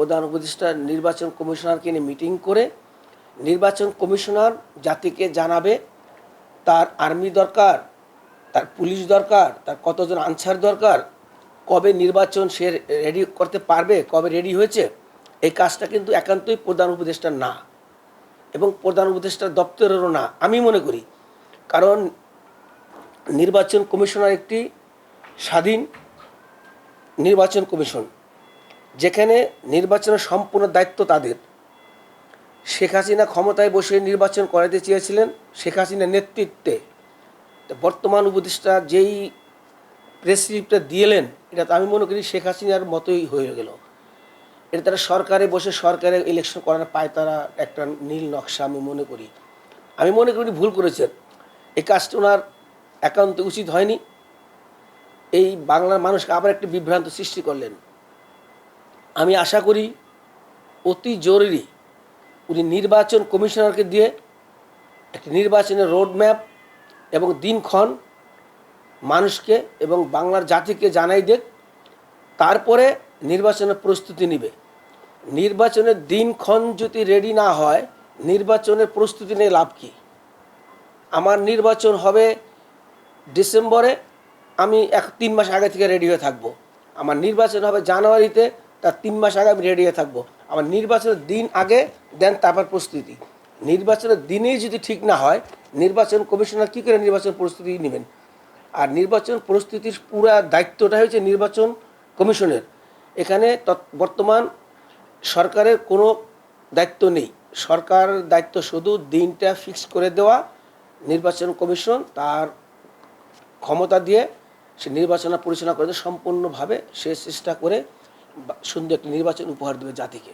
প্রধান উপদেষ্টা, নির্বাচন কমিশনারকে নিয়ে মিটিং করে নির্বাচন কমিশনার জাতিকে জানাবে তার আর্মি দরকার, তার পুলিশ দরকার, তার কতজন আনসার দরকার, কবে নির্বাচন সে রেডি করতে পারবে, কবে রেডি হয়েছে, এই কাজটা কিন্তু একান্তই প্রধান উপদেষ্টার না এবং প্রধান উপদেষ্টার দপ্তরেরও না, আমি মনে করি। কারণ নির্বাচন কমিশনার একটি স্বাধীন নির্বাচন কমিশন। যেখানে নির্বাচনের সম্পূর্ণ দায়িত্ব তাদের। শেখ হাসিনা ক্ষমতায় বসে নির্বাচন করাতে চেয়েছিলেন শেখ হাসিনার নেতৃত্বে। বর্তমান উপদেষ্টা যেই প্রেস রিপটা দিয়েলেন, এটা আমি মনে করি শেখ হাসিনার মতোই হয়ে গেল। এটা তারা সরকারে বসে সরকারে ইলেকশন করার পায় তারা একটা নীল নকশা আমি মনে করি। আমি মনে করি ভুল করেছেন। এই কাজটা ওনার একান্ত উচিত হয়নি। এই বাংলার মানুষকে আবার একটি বিভ্রান্ত সৃষ্টি করলেন। আমি আশা করি অতি জরুরি উনি নির্বাচন কমিশনারকে দিয়ে একটি নির্বাচনের রোডম্যাপ এবং দিনক্ষণ মানুষকে এবং বাংলার জাতিকে জানাই দেখ তারপরে নির্বাচনের প্রস্তুতি নেবে। নির্বাচনের দিনক্ষণ যদি রেডি না হয়, নির্বাচনের প্রস্তুতি নিয়ে লাভ কী? আমার নির্বাচন হবে ডিসেম্বরে, আমি এক তিন মাস আগে থেকে রেডি হয়ে থাকব। আমার নির্বাচন হবে জানুয়ারিতে তার তিন মাস আগে আমি রেডি হয়ে থাকব। আমার নির্বাচনের দিন আগে, দেন তারপর প্রস্তুতি। নির্বাচনের দিনেই যদি ঠিক না হয়, নির্বাচন কমিশনার কী করে নির্বাচন প্রস্তুতি নেবেন? আর নির্বাচন প্রস্তুতির পুরা দায়িত্বটা হয়েছে নির্বাচন কমিশনের। এখানে বর্তমান সরকারের কোনো দায়িত্ব নেই। সরকার দায়িত্ব শুধু দিনটা ফিক্স করে দেওয়া, নির্বাচন কমিশন তার ক্ষমতা দিয়ে সে নির্বাচন পরিচালনা করে সম্পূর্ণভাবে সে চেষ্টা করে সুন্দর একটা নির্বাচন উপহার দেবে জাতিকে।